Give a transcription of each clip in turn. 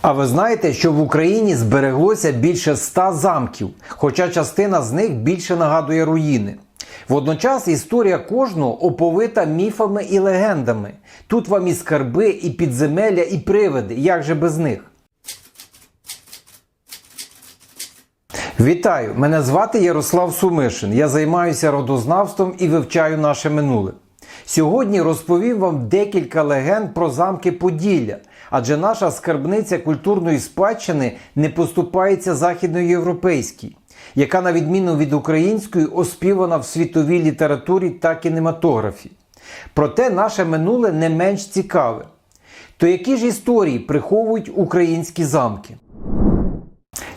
А ви знаєте, що в Україні збереглося більше ста замків, хоча частина з них більше нагадує руїни. Водночас історія кожного оповита міфами і легендами. Тут вам і скарби, і підземелля, і привиди. Як же без них? Вітаю! Мене звати Ярослав Сумишин. Я займаюся родознавством і вивчаю наше минуле. Сьогодні розповім вам декілька легенд про замки Поділля, адже наша скарбниця культурної спадщини не поступається західноєвропейській, яка, на відміну від української, оспівана в світовій літературі та кінематографі. Проте наше минуле не менш цікаве. То які ж історії приховують українські замки?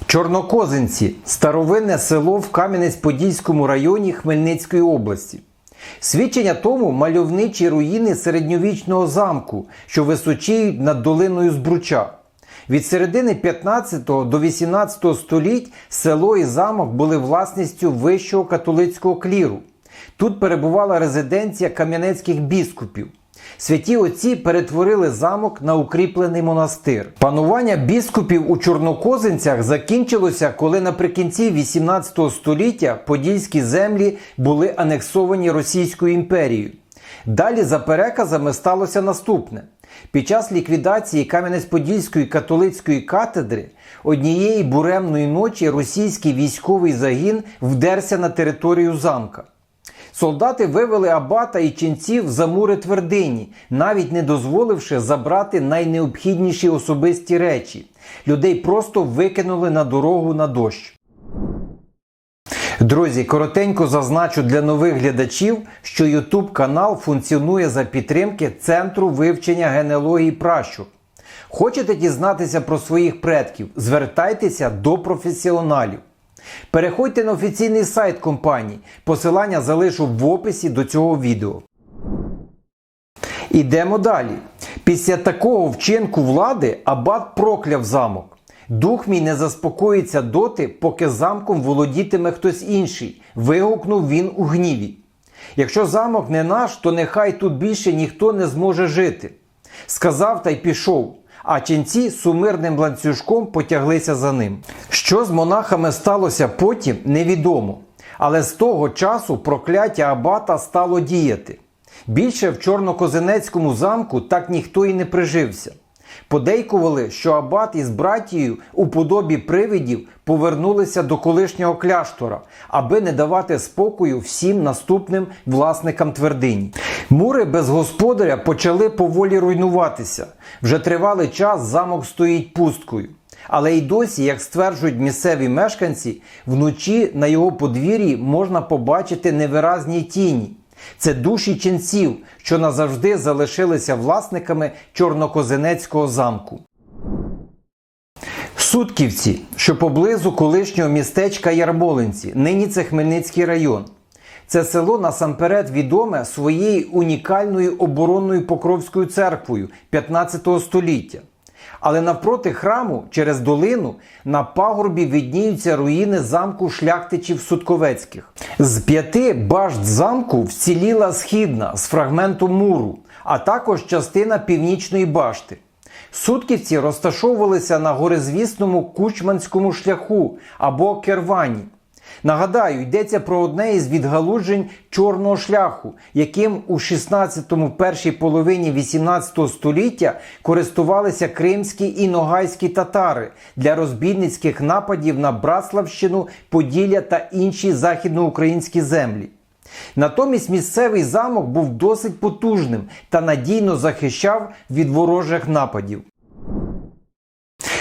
Чорнокозинці старовинне село в Кам'янець-Подільському районі Хмельницької області. Свідчення тому мальовничі руїни середньовічного замку, що височіють над долиною Збруча. Від середини 15 до 18 століть село і замок були власністю вищого католицького кліру. Тут перебувала резиденція кам'янецьких біскупів. Святі отці перетворили замок на укріплений монастир. Панування біскупів у Чорнокозинцях закінчилося, коли наприкінці 18 століття подільські землі були анексовані Російською імперією. Далі за переказами сталося наступне. Під час ліквідації Кам'янець-Подільської католицької катедри однієї буремної ночі російський військовий загін вдерся на територію замка. Солдати вивели абата і ченців за мури твердині, навіть не дозволивши забрати найнеобхідніші особисті речі. Людей просто викинули на дорогу на дощ. Друзі, коротенько зазначу для нових глядачів, що YouTube канал функціонує за підтримки Центру вивчення генеалогії пращур. Хочете дізнатися про своїх предків? Звертайтеся до професіоналів. Переходьте на офіційний сайт компанії. Посилання залишу в описі до цього відео. Ідемо далі. Після такого вчинку влади абат прокляв замок. Дух мій не заспокоїться доти, поки замком володітиме хтось інший. Вигукнув він у гніві. Якщо замок не наш, то нехай тут більше ніхто не зможе жити. Сказав та й пішов а ченці сумирним ланцюжком потяглися за ним. Що з монахами сталося потім, невідомо. Але з того часу прокляття Абата стало діяти. Більше в Чорнокозинецькому замку так ніхто і не прижився. Подейкували, що Абат із братією у подобі привидів повернулися до колишнього кляштора, аби не давати спокою всім наступним власникам твердині. Мури без господаря почали поволі руйнуватися. Вже тривалий час замок стоїть пусткою. Але й досі, як стверджують місцеві мешканці, вночі на його подвір'ї можна побачити невиразні тіні. Це душі ченців, що назавжди залишилися власниками Чорнокозинецького замку. Сутківці, що поблизу колишнього містечка Ярмолинці, нині це Хмельницький район. Це село насамперед відоме своєю унікальною оборонною Покровською церквою 15 століття. Але навпроти храму, через долину, на пагорбі відніються руїни замку шляхтичів Сутковецьких. З п'яти башт замку вціліла східна з фрагменту муру, а також частина північної башти. Сутківці розташовувалися на горизвісному кучманському шляху або кервані. Нагадаю, йдеться про одне із відгалуджень чорного шляху, яким у 16-му першій половині 18 століття користувалися кримські і ногайські татари для розбійницьких нападів на Браславщину, Поділля та інші західноукраїнські землі. Натомість місцевий замок був досить потужним та надійно захищав від ворожих нападів.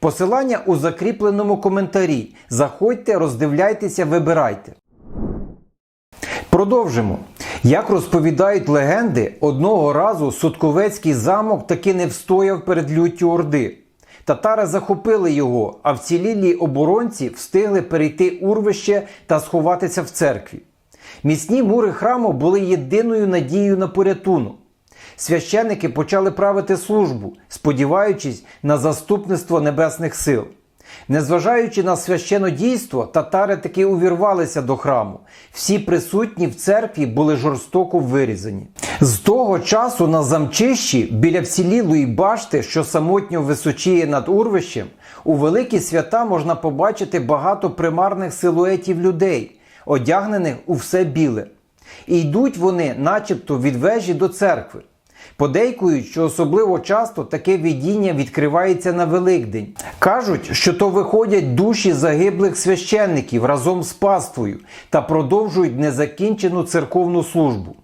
Посилання у закріпленому коментарі. Заходьте, роздивляйтеся, вибирайте. Продовжимо. Як розповідають легенди, одного разу Сутковецький замок таки не встояв перед люттю Орди. Татари захопили його, а вцілілі оборонці встигли перейти урвище та сховатися в церкві. Міцні мури храму були єдиною надією на порятунок. Священники почали правити службу, сподіваючись на заступництво небесних сил. Незважаючи на священодійство, татари таки увірвалися до храму. Всі присутні в церкві були жорстоко вирізані. З того часу на замчищі біля вцілілої башти, що самотньо височіє над урвищем, у великі свята можна побачити багато примарних силуетів людей, одягнених у все біле. І йдуть вони, начебто, від вежі до церкви. Подейкують, що особливо часто таке видіння відкривається на Великдень. Кажуть, що то виходять душі загиблих священників разом з паствою та продовжують незакінчену церковну службу.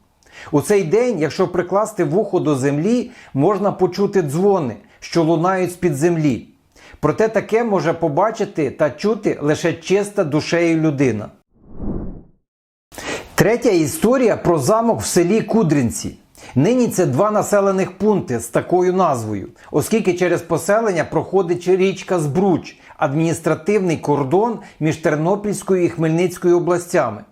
У цей день, якщо прикласти вухо до землі, можна почути дзвони, що лунають з-під землі. Проте таке може побачити та чути лише чиста душею людина. Третя історія про замок в селі Кудринці. Нині це два населених пункти з такою назвою, оскільки через поселення проходить річка Збруч, адміністративний кордон між Тернопільською і Хмельницькою областями.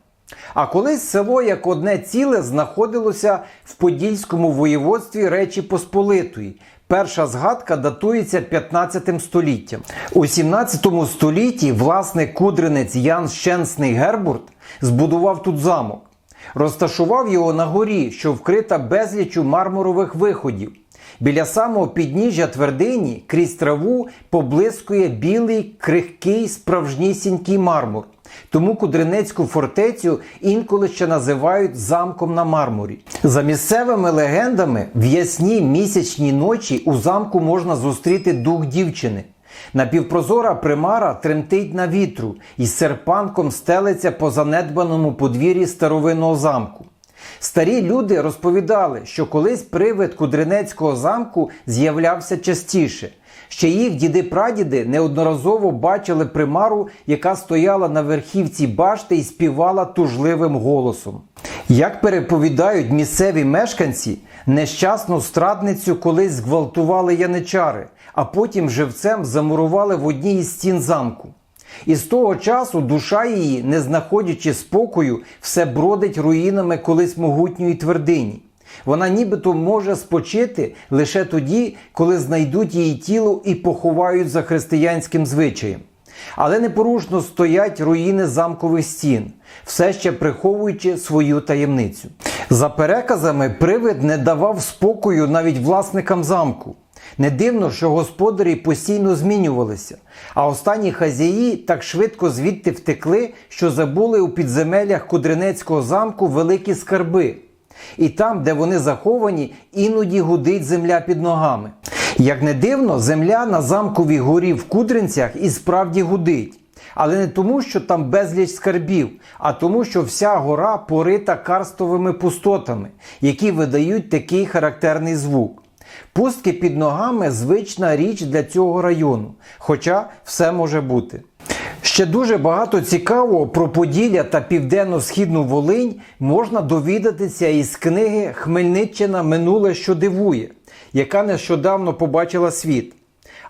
А колись село як одне ціле знаходилося в Подільському воєводстві Речі Посполитої. Перша згадка датується 15 століттям. У 17 столітті власник кудринець Ян Щенсний Гербурт збудував тут замок. Розташував його на горі, що вкрита безлічю мармурових виходів. Біля самого підніжжя твердині крізь траву поблискує білий, крихкий, справжнісінький мармур. Тому Кудринецьку фортецю інколи ще називають замком на мармурі. За місцевими легендами, в ясні місячні ночі у замку можна зустріти дух дівчини. Напівпрозора примара тремтить на вітру і серпанком стелиться по занедбаному подвір'ї старовинного замку. Старі люди розповідали, що колись привид Кудринецького замку з'являвся частіше. Ще їх діди-прадіди неодноразово бачили примару, яка стояла на верхівці башти і співала тужливим голосом. Як переповідають місцеві мешканці, нещасну страдницю колись зґвалтували яничари, а потім живцем замурували в одній із стін замку. І з того часу душа її, не знаходячи спокою, все бродить руїнами колись могутньої твердині. Вона нібито може спочити лише тоді, коли знайдуть її тіло і поховають за християнським звичаєм. Але непорушно стоять руїни замкових стін, все ще приховуючи свою таємницю. За переказами, привид не давав спокою навіть власникам замку. Не дивно, що господарі постійно змінювалися, а останні хазяї так швидко звідти втекли, що забули у підземеллях Кудринецького замку великі скарби. І там, де вони заховані, іноді гудить земля під ногами. Як не дивно, земля на замковій горі в Кудринцях і справді гудить. Але не тому, що там безліч скарбів, а тому, що вся гора порита карстовими пустотами, які видають такий характерний звук. Пустки під ногами звична річ для цього району, хоча все може бути. Ще дуже багато цікавого про Поділля та Південно-Східну Волинь можна довідатися із книги Хмельниччина минуле, що дивує, яка нещодавно побачила світ.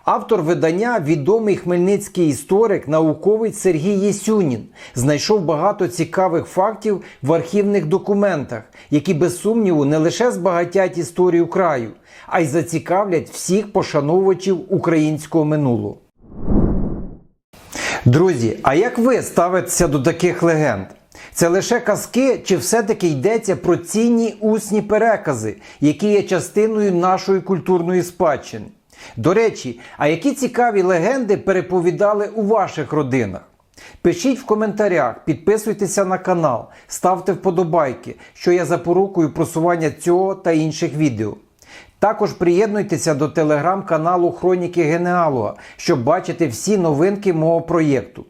Автор видання, відомий хмельницький історик, науковець Сергій Єсюнін, знайшов багато цікавих фактів в архівних документах, які без сумніву не лише збагатять історію краю, а й зацікавлять всіх пошановувачів українського минулого. Друзі, а як ви ставитеся до таких легенд? Це лише казки, чи все-таки йдеться про цінні усні перекази, які є частиною нашої культурної спадщини? До речі, а які цікаві легенди переповідали у ваших родинах? Пишіть в коментарях, підписуйтеся на канал, ставте вподобайки, що я запорукою просування цього та інших відео. Також приєднуйтеся до телеграм-каналу Хроніки Генеалога, щоб бачити всі новинки мого проєкту.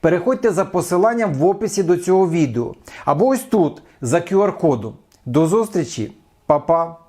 Переходьте за посиланням в описі до цього відео або ось тут за QR-кодом. До зустрічі, Па-па!